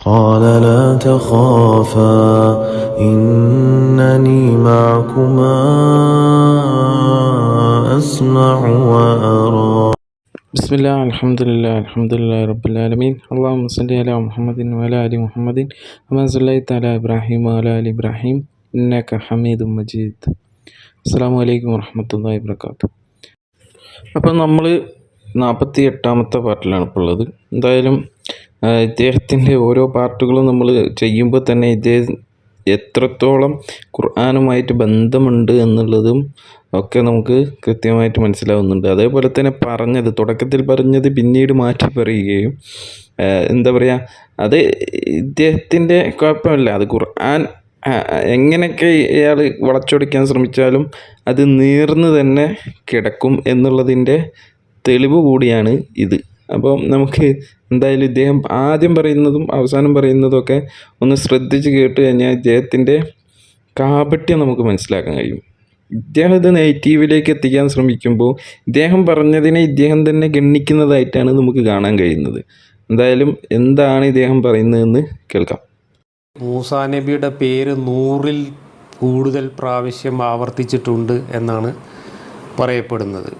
قال لا تخافا إنني معكما أسمع وأرى بسم الله الحمد لله الحمد لله رب العالمين اللهم صل على محمد وعلى آل محمد كما صليت على إبراهيم وعلى آل إبراهيم إنك حميد مجيد അസ്സാം വലൈക്കും വർഹമത്തല്ലാ വാബർക്കാത്തു അപ്പം നമ്മൾ നാൽപ്പത്തി എട്ടാമത്തെ പാർട്ടിലാണ് ഇപ്പോൾ ഉള്ളത് എന്തായാലും ആ, ഇദ്ദേഹത്തിന്റെ ഓരോ പാർട്ടുകളും നമ്മൾ ചെയ്യുമ്പോൾ തന്നെ ഇദ്ദേഹം എത്രത്തോളം ഖുർആാനുമായിട്ട് ബന്ധമുണ്ട് എന്നുള്ളതും ഒക്കെ നമുക്ക് കൃത്യമായിട്ട് മനസ്സിലാവുന്നുണ്ട്. അതേപോലെ തന്നെ പറഞ്ഞത് തുടക്കത്തിൽ പറഞ്ഞത് പിന്നീട് മാറ്റി പറയുകയും എന്താ പറയുക അത് ഇദ്ദേഹത്തിന്റെ കുഴപ്പമില്ല. അത് ഖുർആൻ എങ്ങനെയൊക്കെ ഇയാൾ വളച്ചൊടിക്കാൻ ശ്രമിച്ചാലും അത് നീർന്ന് തന്നെ കിടക്കും എന്നുള്ളതിന്റെ തെളിവ് കൂടിയാണ് ഇത്. അപ്പോൾ നമുക്ക് എന്തായാലും ഇദ്ദേഹം ആദ്യം പറയുന്നതും അവസാനം പറയുന്നതും ഒക്കെ ഒന്ന് ശ്രദ്ധിച്ച് കേട്ട് കഴിഞ്ഞാൽ ഇദ്ദേഹത്തിന്റെ കാപട്യം നമുക്ക് മനസ്സിലാക്കാൻ കഴിയും. ഇദ്ദേഹം ഇത് നെഗറ്റീവിലേക്ക് എത്തിക്കാൻ ശ്രമിക്കുമ്പോൾ ഇദ്ദേഹം പറഞ്ഞതിനെ ഇദ്ദേഹം തന്നെ ഗണ്ണിക്കുന്നതായിട്ടാണ് നമുക്ക് കാണാൻ കഴിയുന്നത്. എന്തായാലും എന്താണ് ഇദ്ദേഹം പറയുന്നതെന്ന് കേൾക്കാം. മൂസാ നബിയുടെ പേര് നൂറിൽ കൂടുതൽ പ്രാവശ്യം ആവർത്തിച്ചിട്ടുണ്ട് എന്നാണ് പറയപ്പെടുന്നത്.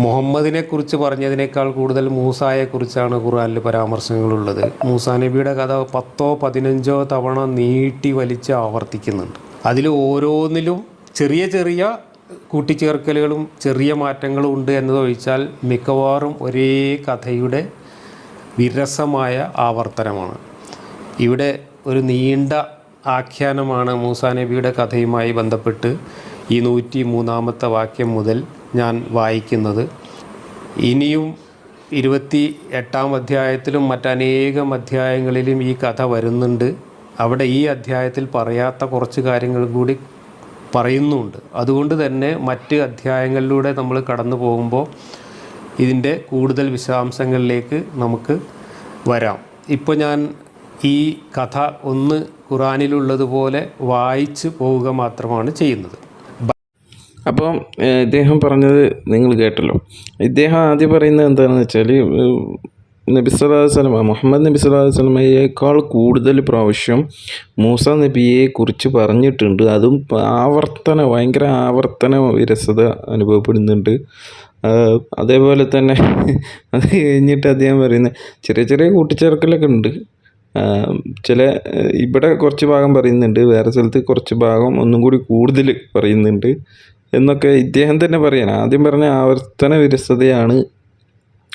മുഹമ്മദിനെ കുറിച്ച് പറഞ്ഞതിനേക്കാൾ കൂടുതൽ മൂസായെക്കുറിച്ചാണ് ഖുർആനിൽ പരാമർശങ്ങളുള്ളത്. മൂസാ നബിയുടെ കഥ പത്തോ പതിനഞ്ചോ തവണ നീട്ടി വലിച്ച് ആവർത്തിക്കുന്നുണ്ട്. അതിൽ ഓരോന്നിലും ചെറിയ ചെറിയ കൂട്ടിച്ചേർക്കലുകളും ചെറിയ മാറ്റങ്ങളും ഉണ്ട് എന്നതൊഴിച്ചാൽ മിക്കവാറും ഒരേ കഥയുടെ വിരസമായ ആവർത്തനമാണ്. ഇവിടെ ഒരു നീണ്ട ആഖ്യാനമാണ് മൂസാ നബിയുടെ കഥയുമായി ബന്ധപ്പെട്ട് ഈ നൂറ്റി മൂന്നാമത്തെ വാക്യം മുതൽ ഞാൻ വായിക്കുന്നത്. ഇനിയും ഇരുപത്തി എട്ടാം അധ്യായത്തിലും മറ്റനേകം അധ്യായങ്ങളിലും ഈ കഥ വരുന്നുണ്ട്. അവിടെ ഈ അധ്യായത്തിൽ പറയാത്ത കുറച്ച് കാര്യങ്ങൾ കൂടി പറയുന്നുണ്ട്. അതുകൊണ്ട് തന്നെ മറ്റ് അധ്യായങ്ങളിലൂടെ നമ്മൾ കടന്നു പോകുമ്പോൾ ഇതിന്റെ കൂടുതൽ വിശദാംശങ്ങളിലേക്ക് നമുക്ക് വരാം. ഇപ്പോൾ ഞാൻ ഈ കഥ ഒന്ന് ഖുറാനിലുള്ളതുപോലെ വായിച്ച് പോവുക മാത്രമാണ് ചെയ്യുന്നത്. അപ്പോൾ ഇദ്ദേഹം പറഞ്ഞത് നിങ്ങൾ കേട്ടല്ലോ. ഇദ്ദേഹം ആദ്യം പറയുന്നത് എന്താണെന്ന് വെച്ചാൽ നബി സല്ലല്ലാഹു വസല്ലമ മുഹമ്മദ് നബി സല്ലല്ലാഹു വസല്ലമയേക്കാൾ കൂടുതൽ പ്രാവശ്യം മൂസ നബിയെ കുറിച്ച് പറഞ്ഞിട്ടുണ്ട്. അതും ആവർത്തന ഭയങ്കര ആവർത്തന വിരസത അനുഭവപ്പെടുന്നുണ്ട്. അതേപോലെ തന്നെ അത് കഴിഞ്ഞിട്ട് അദ്ദേഹം പറയുന്നത് ചെറിയ ചെറിയ കൂട്ടിച്ചേർക്കലൊക്കെ ഉണ്ട്. ചില ഇവിടെ കുറച്ച് ഭാഗം പറയുന്നുണ്ട്. വേറെ സ്ഥലത്ത് കുറച്ച് ഭാഗം ഒന്നും കൂടി കൂടുതൽ പറയുന്നുണ്ട്. എന്നൊക്കെ ഇദ്ദേഹം തന്നെ പറയാൻ ആദ്യം പറഞ്ഞ ആവർത്തന വിരസതയാണ്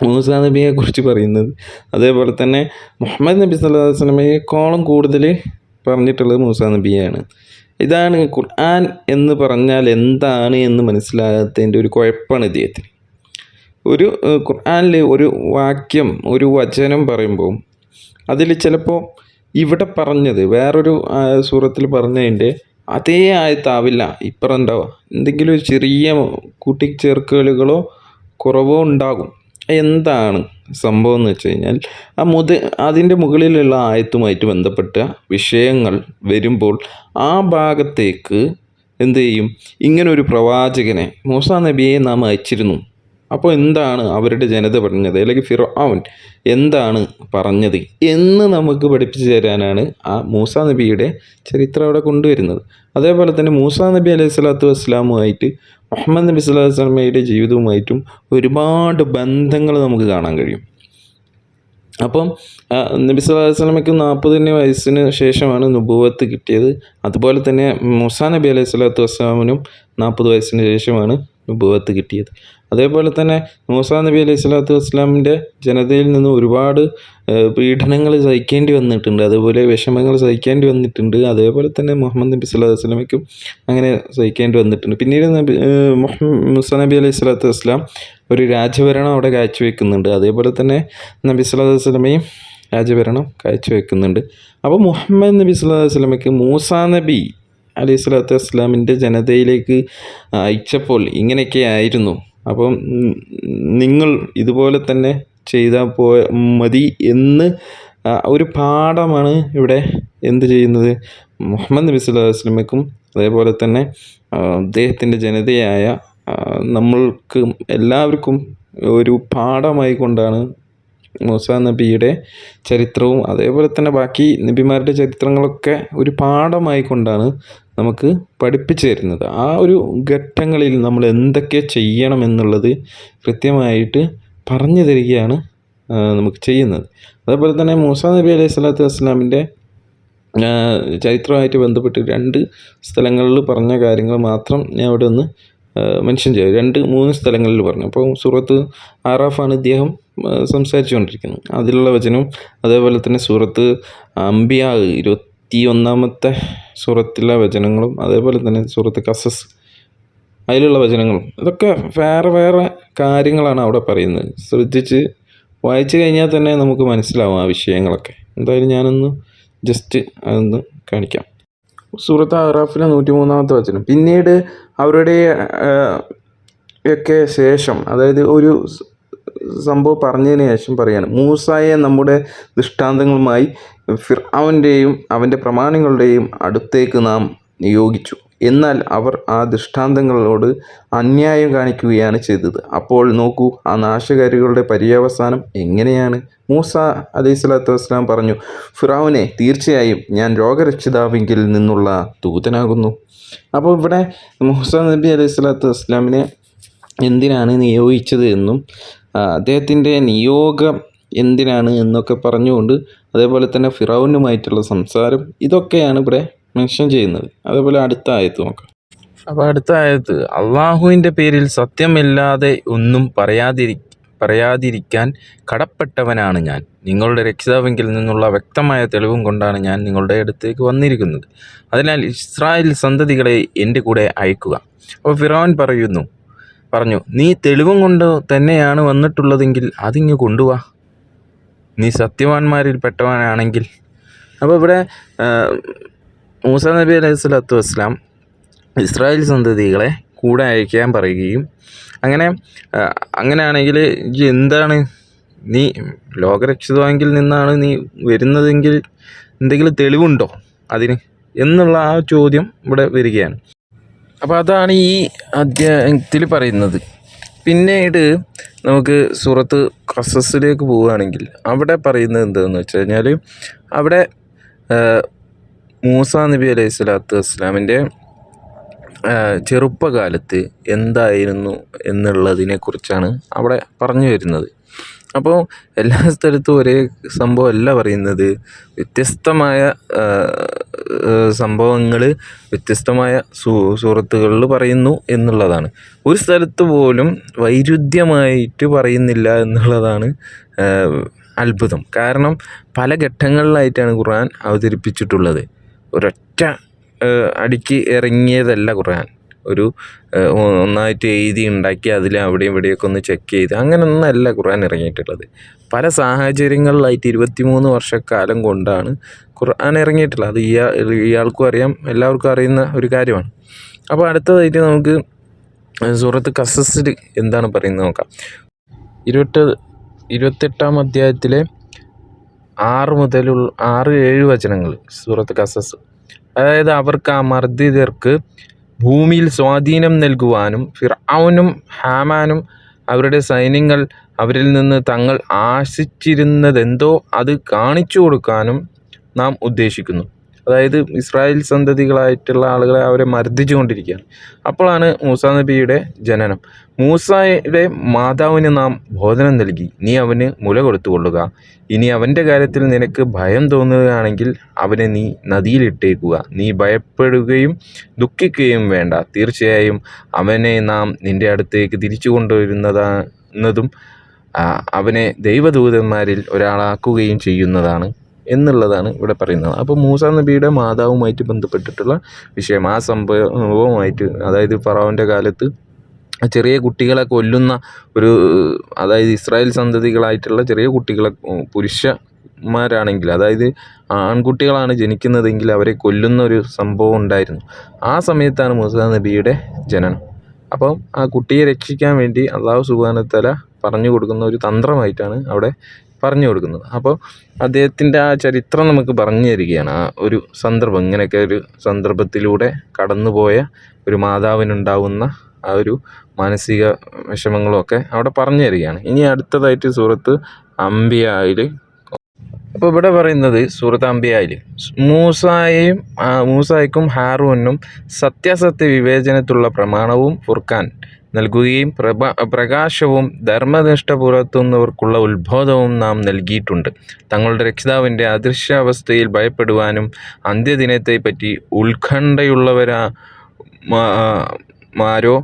മൂസ നബിയെ കുറിച്ച് പറയുന്നത്. അതേപോലെ തന്നെ മുഹമ്മദ് നബി സല്ലാ അലൈഹി വസല്ലമയെക്കാളും കൂടുതൽ പറഞ്ഞിട്ടുള്ളത് മൂസ നബിയാണ് ഇതാണ് ഖുർആൻ എന്ന് പറഞ്ഞാൽ എന്താണ് എന്ന് മനസ്സിലാകാത്തതിന്റെ ഒരു കുഴപ്പമാണ് ഇദ്ദേഹത്തിന്. ഒരു ഖുർആാനിൽ ഒരു വാക്യം ഒരു വചനം പറയുമ്പോൾ അതിൽ ചിലപ്പോൾ ഇവിടെ പറഞ്ഞത് വേറൊരു സൂറത്തിൽ പറഞ്ഞതിന്റെ അതേ ആയത്താവില്ല ഇപ്പുറം ഉണ്ടാവുക എന്തെങ്കിലും ഒരു ചെറിയ കൂട്ടിച്ചേർക്കലുകളോ കുറവോ ഉണ്ടാകും. എന്താണ് സംഭവം എന്ന് വെച്ച് കഴിഞ്ഞാൽ ആ മുത അതിന്റെ മുകളിലുള്ള ആയത്തുമായിട്ട് ബന്ധപ്പെട്ട വിഷയങ്ങൾ വരുമ്പോൾ ആ ഭാഗത്തേക്ക് എന്ത് ചെയ്യും? ഇങ്ങനൊരു പ്രവാചകനെ മൂസാ നബിയെ നാം അയച്ചിരുന്നു. അപ്പോൾ എന്താണ് അവരുടെ ജനത പറഞ്ഞത്? അല്ലെങ്കിൽ ഫിറോ അവൻ എന്താണ് പറഞ്ഞത്? എന്ന് നമുക്ക് പഠിപ്പിച്ചു തരാനാണ് ആ മൂസ നബിയുടെ ചരിത്രം അവിടെ കൊണ്ടുവരുന്നത്. അതേപോലെ തന്നെ മൂസ നബി അലൈഹി സ്വലാത്തു വസ്സലാമുമായിട്ട് മുഹമ്മദ് നബി സ്വലാഹു വസ്ലമയുടെ ജീവിതവുമായിട്ടും ഒരുപാട് ബന്ധങ്ങൾ നമുക്ക് കാണാൻ കഴിയും. അപ്പം നബി സ്വലാഹു അലൈഹി വസല്ലമയ്ക്ക് നാൽപ്പതിന് വയസ്സിന് ശേഷമാണ് നുബുവത്ത് കിട്ടിയത്. അതുപോലെ തന്നെ മുസാ നബി അലൈഹി സ്വലാത്തു വസ്സലാമിനും നാൽപ്പത് വയസ്സിന് ശേഷമാണ് നുബുവത്ത് കിട്ടിയത്. അതേപോലെ തന്നെ മൂസാ നബി അലൈഹി സ്വലാത്തു വസ്സലാമിന്റെ ജനതയിൽ നിന്ന് ഒരുപാട് പീഡനങ്ങൾ സഹിക്കേണ്ടി വന്നിട്ടുണ്ട്. അതുപോലെ വിഷമങ്ങൾ സഹിക്കേണ്ടി വന്നിട്ടുണ്ട്. അതേപോലെ തന്നെ മുഹമ്മദ് നബി സ്വലാത്തു അലൈഹി വസല്ലമയ്ക്കും അങ്ങനെ സഹിക്കേണ്ടി വന്നിട്ടുണ്ട്. പിന്നീട് നബി മുസാ നബി അലൈഹി സ്വലാത്തു വസ്സലാം ഒരു രാജഭരണം അവിടെ കാഴ്ചവെക്കുന്നുണ്ട്. അതേപോലെ തന്നെ നബി സ്വലാത്തു അലൈഹി വസല്ലമയും രാജഭരണം കാഴ്ചവെക്കുന്നുണ്ട് അപ്പോൾ മുഹമ്മദ് നബി സ്വല്ലല്ലാഹു അലൈഹി വസല്ലമയ്ക്ക് മൂസാ നബി അലൈഹി സ്വലാത്തു വസ്സലാമിന്റെ ജനതയിലേക്ക് അയച്ചപ്പോൾ ഇങ്ങനെയൊക്കെ ആയിരുന്നു. അപ്പം നിങ്ങൾ ഇതുപോലെ തന്നെ ചെയ്താൽ പോ മതി എന്ന് ഒരു പാഠമാണ് ഇവിടെ എന്ത് ചെയ്യുന്നത്? മുഹമ്മദ് നബി സ്വല്ലല്ലാഹു അലൈഹി വസല്ലമയ്ക്കും അതേപോലെ തന്നെ അദ്ദേഹത്തിന്റെ ജനതയായ നമ്മൾക്ക് എല്ലാവർക്കും ഒരു പാഠമായി കൊണ്ടാണ് മൂസ നബിയുടെ ചരിത്രവും അതേപോലെ തന്നെ ബാക്കി നബിമാരുടെ ചരിത്രങ്ങളൊക്കെ ഒരു പാഠമായി കൊണ്ടാണ് നമുക്ക് പഠിപ്പിച്ചു തരുന്നത്. ആ ഒരു ഘട്ടങ്ങളിൽ നമ്മൾ എന്തൊക്കെ ചെയ്യണം എന്നുള്ളത് കൃത്യമായിട്ട് പറഞ്ഞു തരികയാണ് നമുക്ക് ചെയ്യുന്നത്. അതേപോലെ തന്നെ മൂസ നബി അലൈഹി സ്വലാത്തു വസ്സലാമിന്റെ ചരിത്രമായിട്ട് ബന്ധപ്പെട്ട് രണ്ട് സ്ഥലങ്ങളിൽ പറഞ്ഞ കാര്യങ്ങൾ മാത്രം ഞാൻ അവിടെ ഒന്ന് മെൻഷൻ ചെയ്യാം. രണ്ട് മൂന്ന് സ്ഥലങ്ങളിൽ പറഞ്ഞു. അപ്പോൾ സൂറത്ത് ആറാഫാണ് ഇദ്ദേഹം ആ, സംസാരിച്ചുകൊണ്ടിരിക്കുന്നത് അതിലുള്ള വചനം അതേപോലെ തന്നെ സൂറത്ത് അംബിയ ഇരുപത്തി ഒന്നാമത്തെ സൂറത്തിലെ വചനങ്ങളും അതേപോലെ തന്നെ സൂറത്ത് കസസ് അതിലുള്ള വചനങ്ങളും. ഇതൊക്കെ വേറെ വേറെ കാര്യങ്ങളാണ് അവിടെ പറയുന്നത്. ശ്രദ്ധിച്ച് വായിച്ചു കഴിഞ്ഞാൽ തന്നെ നമുക്ക് മനസ്സിലാവും ആ വിഷയങ്ങളൊക്കെ. എന്തായാലും ഞാനൊന്ന് ജസ്റ്റ് അതൊന്ന് കാണിക്കാം. സൂറത്ത് അറാഫിലെ നൂറ്റി മൂന്നാമത്തെ വചനം. പിന്നീട് അവരുടെ ഒക്കെ ശേഷം അതായത് ഒരു സംഭവം പറഞ്ഞതിന് ശേഷം പറയാണ് മൂസായെ നമ്മുടെ ദൃഷ്ടാന്തങ്ങളുമായി ഫിർഔന്റെയും അവന്റെ പ്രമാണങ്ങളുടെയും അടുത്തേക്ക് നാം നിയോഗിച്ചു. എന്നാൽ അവർ ആ ദൃഷ്ടാന്തങ്ങളോട് അന്യായം കാണിക്കുകയാണ് ചെയ്തത്. അപ്പോൾ നോക്കൂ ആ നാശകാരികളുടെ പര്യവസാനം എങ്ങനെയാണ്? മൂസ അലൈഹി സ്വലാത്തു വസ്സലാം പറഞ്ഞു ഫിറാവിനെ തീർച്ചയായും ഞാൻ രോഗരക്ഷിതാവിങ്കിൽ നിന്നുള്ള ദൂതനാകുന്നു. അപ്പോൾ ഇവിടെ മൂസ നബി അലൈഹി സ്വലാത്തു വസ്സലാമിനെ എന്തിനാണ് നിയോഗിച്ചത് എന്നും അദ്ദേഹത്തിന്റെ നിയോഗം എന്തിനാണ് എന്നൊക്കെ പറഞ്ഞുകൊണ്ട് അതേപോലെ തന്നെ ഫിറൗനുമായിട്ടുള്ള സംസാരം ഇതൊക്കെയാണ് ഇവിടെ മെൻഷൻ ചെയ്യുന്നത്. അതേപോലെ അടുത്ത ആയത്ത് നോക്കാം. അപ്പോൾ അടുത്ത ആയത്ത് അള്ളാഹുവിന്റെ പേരിൽ സത്യമില്ലാതെ ഒന്നും പറയാതിരി പറയാതിരിക്കാൻ കടപ്പെട്ടവനാണ് ഞാൻ. നിങ്ങളുടെ രക്ഷിതാവെങ്കിൽ നിന്നുള്ള വ്യക്തമായ തെളിവും കൊണ്ടാണ് ഞാൻ നിങ്ങളുടെ അടുത്തേക്ക് വന്നിരിക്കുന്നത്. അതിനാൽ ഇസ്രായേൽ സന്തതികളെ എന്റെ കൂടെ അയക്കുക. അപ്പോൾ ഫിറോൻ പറയുന്നു പറഞ്ഞു നീ തെളിവും കൊണ്ട് തന്നെയാണ് വന്നിട്ടുള്ളതെങ്കിൽ അതിങ്ങ് കൊണ്ടുവാ. നീ സത്യവാന്മാരിൽ പെട്ടവനാണെങ്കിൽ. അപ്പോൾ ഇവിടെ മൂസ നബി അലൈഹി സ്വലാത്തു വസ്സലാം ഇസ്രായേൽ സന്തതികളെ കൂടെ അയക്കാൻ പറയുകയും അങ്ങനെ അങ്ങനെയാണെങ്കിൽ എന്താണ്? നീ ലോകരക്ഷിതാവെങ്കിൽ നിന്നാണ് നീ വരുന്നതെങ്കിൽ എന്തെങ്കിലും തെളിവുണ്ടോ അതിന്? എന്നുള്ള ആ ചോദ്യം ഇവിടെ വരികയാണ്. അപ്പോൾ അതാണ് ഈ അധ്യായത്തിൽ പറയുന്നത്. പിന്നീട് നമുക്ക് സൂറത്ത് കസസിലേക്ക് പോവുകയാണെങ്കിൽ അവിടെ പറയുന്നത് എന്താണെന്ന് വെച്ച് കഴിഞ്ഞാൽ അവിടെ മൂസാ നബി അലൈഹി സ്വലാത്തു വസ്സലാമിന്റെ ചെറുപ്പകാലത്ത് എന്തായിരുന്നു എന്നുള്ളതിനെക്കുറിച്ചാണ് അവിടെ പറഞ്ഞു വരുന്നത്. അപ്പോൾ എല്ലാ സ്ഥലത്തും ഒരേ സംഭവമല്ല പറയുന്നത്. വ്യത്യസ്തമായ സംഭവങ്ങൾ വ്യത്യസ്തമായ സൂ സൂറത്തുകളിൽ പറയുന്നു എന്നുള്ളതാണ്. ഒരു സ്ഥലത്ത് പോലും വൈരുദ്ധ്യമായിട്ട് പറയുന്നില്ല എന്നുള്ളതാണ് അത്ഭുതം. കാരണം പല ഘട്ടങ്ങളിലായിട്ടാണ് ഖുർആൻ അവതരിപ്പിച്ചിട്ടുള്ളത്. ഒരൊറ്റ അടിക്ക് ഇറങ്ങിയതല്ല ഖുർആൻ. ഒരു ഒന്നായിട്ട് എഴുതി ഉണ്ടാക്കി അതിൽ അവിടെയും ഇവിടെയൊക്കെ ഒന്ന് ചെക്ക് ചെയ്ത് അങ്ങനെയൊന്നല്ല ഖുർആൻ ഇറങ്ങിയിട്ടുള്ളത്. പല സാഹചര്യങ്ങളിലായിട്ട് ഇരുപത്തി മൂന്ന് വർഷക്കാലം കൊണ്ടാണ് ഖുർആൻ ഇറങ്ങിയിട്ടുള്ളത്. അത് ഇയാൾ ഇയാൾക്കും അറിയാം എല്ലാവർക്കും അറിയുന്ന ഒരു കാര്യമാണ്. അപ്പോൾ അടുത്തതായിട്ട് നമുക്ക് സൂറത്ത് കസസിൽ എന്താണ് പറയുന്നത് നോക്കാം. ഇരുപത്തി ഇരുപത്തെട്ടാം അധ്യായത്തിലെ ആറ് മുതലുള്ള ആറ് ഏഴ് വചനങ്ങൾ സൂറത്ത് കസസ് അതായത് അവർക്ക് ആ മർദ്ദിതർക്ക് ഭൂമിയിൽ സ്വാധീനം നൽകുവാനും ഫിർഔനും ഹാമാനും അവരുടെ സൈന്യങ്ങൾ അവരിൽ നിന്ന് തങ്ങൾ ആശിച്ചിരുന്നതെന്തോ അത് കാണിച്ചു കൊടുക്കാനും നാം ഉദ്ദേശിക്കുന്നു. അതായത് ഇസ്രായേൽ സന്തതികളായിട്ടുള്ള ആളുകളെ അവരെ മർദ്ദിച്ചു കൊണ്ടിരിക്കുകയാണ് അപ്പോഴാണ് മൂസ നബിയുടെ ജനനം. മൂസയുടെ മാതാവിന് നാം ബോധനം നൽകി. നീ അവന് മുല കൊടുത്തുകൊള്ളുക. ഇനി അവന്റെ കാര്യത്തിൽ നിനക്ക് ഭയം തോന്നുകയാണെങ്കിൽ അവനെ നീ നദിയിലിട്ടേക്കുക. നീ ഭയപ്പെടുകയും ദുഃഖിക്കുകയും വേണ്ട. തീർച്ചയായും അവനെ നാം നിന്റെ അടുത്തേക്ക് തിരിച്ചു കൊണ്ടുവരുന്നതാന്നതും എന്നതും അവനെ ദൈവദൂതന്മാരിൽ ഒരാളാക്കുകയും ചെയ്യുന്നതാണ് എന്നുള്ളതാണ് ഇവിടെ പറയുന്നത്. അപ്പോൾ മൂസ നബിയുടെ മാതാവുമായിട്ട് ബന്ധപ്പെട്ടിട്ടുള്ള വിഷയം. ആ സംഭവവുമായിട്ട് അതായത് ഫറാവിന്റെ കാലത്ത് ചെറിയ കുട്ടികളെ കൊല്ലുന്ന ഒരു അതായത് ഇസ്രായേൽ സന്തതികളായിട്ടുള്ള ചെറിയ കുട്ടികളെ പുരുഷ പുരുഷന്മാരാണെങ്കിൽ അതായത് ആൺകുട്ടികളാണ് ജനിക്കുന്നതെങ്കിൽ അവരെ കൊല്ലുന്ന ഒരു സംഭവം ഉണ്ടായിരുന്നു. ആ സമയത്താണ് മൂസ നബിയുടെ ജനനം. അപ്പം ആ കുട്ടിയെ രക്ഷിക്കാൻ വേണ്ടി അള്ളാഹു സുബാനത്തല പറഞ്ഞു കൊടുക്കുന്ന ഒരു തന്ത്രമായിട്ടാണ് അവിടെ പറഞ്ഞു കൊടുക്കുന്നത്. അപ്പോൾ അദ്ദേഹത്തിന്റെ ആ ചരിത്രം നമുക്ക് പറഞ്ഞു തരികയാണ്. ആ ഒരു സന്ദർഭം ഇങ്ങനെയൊക്കെ ഒരു സന്ദർഭത്തിലൂടെ കടന്നുപോയ ഒരു മാതാവിനുണ്ടാവുന്ന ആ ഒരു മാനസിക വിഷമങ്ങളൊക്കെ അവിടെ പറഞ്ഞു തരികയാണ്. ഇനി അടുത്തതായിട്ട് സൂറത്ത് അംബിയായിൽ അപ്പോൾ ഇവിടെ പറയുന്നത് സൂറത്ത് മൂസായെയും മൂസായിക്കും മൂസായ്ക്കും ഹാറൂനും സത്യാസത്യ വിവേചനത്തിലുള്ള പ്രമാണവും ഫുർഖാൻ നൽകുകയും പ്രഭ പ്രകാശവും ധർമ്മനിഷ്ഠ പുലർത്തുന്നവർക്കുള്ള ഉത്ബോധവും നാം നൽകിയിട്ടുണ്ട്. തങ്ങളുടെ രക്ഷിതാവിന്റെ അദൃശ്യാവസ്ഥയിൽ ഭയപ്പെടുവാനും അന്ത്യദിനത്തെപ്പറ്റി ഉത്കണ്ഠയുള്ളവരാ മാരോ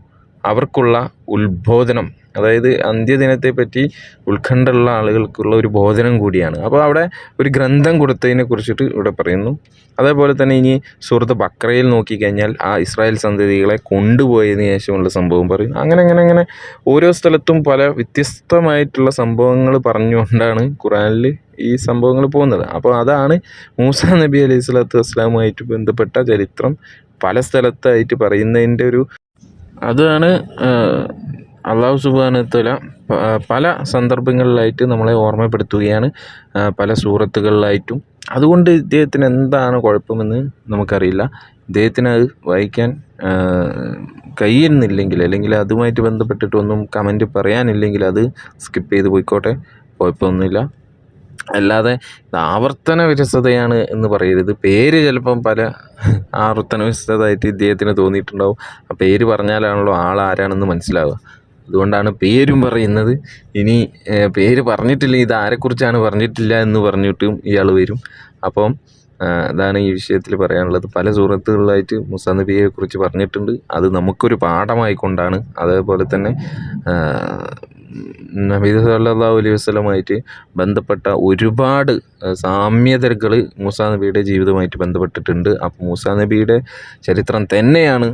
അവർക്കുള്ള ഉത്ബോധനം അതായത് അന്ത്യദിനത്തെ അന്ത്യദിനത്തെപ്പറ്റി ഉത്കണ്ഠയുള്ള ആളുകൾക്കുള്ള ഒരു ബോധനം കൂടിയാണ്. അപ്പോൾ അവിടെ ഒരു ഗ്രന്ഥം കൊടുത്തതിനെ കുറിച്ചിട്ട് ഇവിടെ പറയുന്നു. അതേപോലെ തന്നെ ഇനി സുഹൃത്ത് ബക്രയിൽ നോക്കിക്കഴിഞ്ഞാൽ ആ ഇസ്രായേൽ സന്തതികളെ കൊണ്ടുപോയതിന് ശേഷമുള്ള സംഭവം പറയും അങ്ങനെ അങ്ങനെ അങ്ങനെ ഓരോ സ്ഥലത്തും പല വ്യത്യസ്തമായിട്ടുള്ള സംഭവങ്ങൾ പറഞ്ഞുകൊണ്ടാണ് ഖുറാനിൽ ഈ സംഭവങ്ങൾ പോകുന്നത്. അപ്പോൾ അതാണ് മൂസ നബി അലൈഹി സ്വലാത്തു വസ്സലാമുമായിട്ട് ബന്ധപ്പെട്ട ചരിത്രം. പല സ്ഥലത്തായിട്ട് പറയുന്നതിന്റെ ഒരു അതാണ് അള്ളാഹു സുബാനത്തല പല സന്ദർഭങ്ങളിലായിട്ട് നമ്മളെ ഓർമ്മപ്പെടുത്തുകയാണ്. പല സൂറത്തുകളിലായിട്ടും. അതുകൊണ്ട് ഇദ്ദേഹത്തിന് എന്താണ് കുഴപ്പമെന്ന് നമുക്കറിയില്ല. ഇദ്ദേഹത്തിന് അത് വായിക്കാൻ കഴിയുന്നില്ലെങ്കിൽ അല്ലെങ്കിൽ അതുമായിട്ട് ബന്ധപ്പെട്ടിട്ടൊന്നും കമന്റ് പറയാനില്ലെങ്കിൽ അത് സ്കിപ്പ് ചെയ്ത് പോയിക്കോട്ടെ. കുഴപ്പമൊന്നുമില്ല. അല്ലാതെ ആവർത്തന വിരസതയാണ് എന്ന് പറയരുത്. പേര് ചിലപ്പം പല ആവർത്തന വിരസതയായിട്ട് ഇദ്ദേഹത്തിന് തോന്നിയിട്ടുണ്ടാവും. ആ പേര് പറഞ്ഞാലാണല്ലോ ആൾ ആരാണെന്ന് മനസ്സിലാവുക. അതുകൊണ്ടാണ് പേരും പറയുന്നത്. ഇനി പേര് പറഞ്ഞിട്ടില്ല. ഇത് ആരെക്കുറിച്ചാണ് പറഞ്ഞിട്ടില്ല എന്ന് പറഞ്ഞിട്ടും ഇയാൾ വരും. അപ്പം അതാണ് ഈ വിഷയത്തിൽ പറയാനുള്ളത്. പല സുഹൃത്തുക്കളിലായിട്ട് മുസാ നബിയെ കുറിച്ച് പറഞ്ഞിട്ടുണ്ട്. അത് നമുക്കൊരു പാഠമായിക്കൊണ്ടാണ്. അതേപോലെ തന്നെ നബീദ് സല്ലല്ലാഹു അലൈഹി വസല്ലമായിട്ട് ബന്ധപ്പെട്ട ഒരുപാട് സാമ്യതകൾ മൂസാ നബിയുടെ ജീവിതമായിട്ട് ബന്ധപ്പെട്ടിട്ടുണ്ട്. അപ്പോൾ മൂസാ നബിയുടെ ചരിത്രം തന്നെയാണ്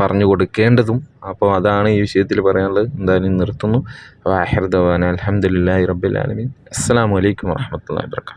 പറഞ്ഞു കൊടുക്കേണ്ടതും. അപ്പോൾ അതാണ് ഈ വിഷയത്തിൽ പറയാനുള്ളത്. എന്തായാലും നിർത്തുന്നു. വാഹിർ ദവാന. അലഹമുല്ലാ റബ്ബിൽ ആലമീൻ. അസ്സാം വലൈക്കും വാഹമത്തല്ലാ വാബർക്കാത്തു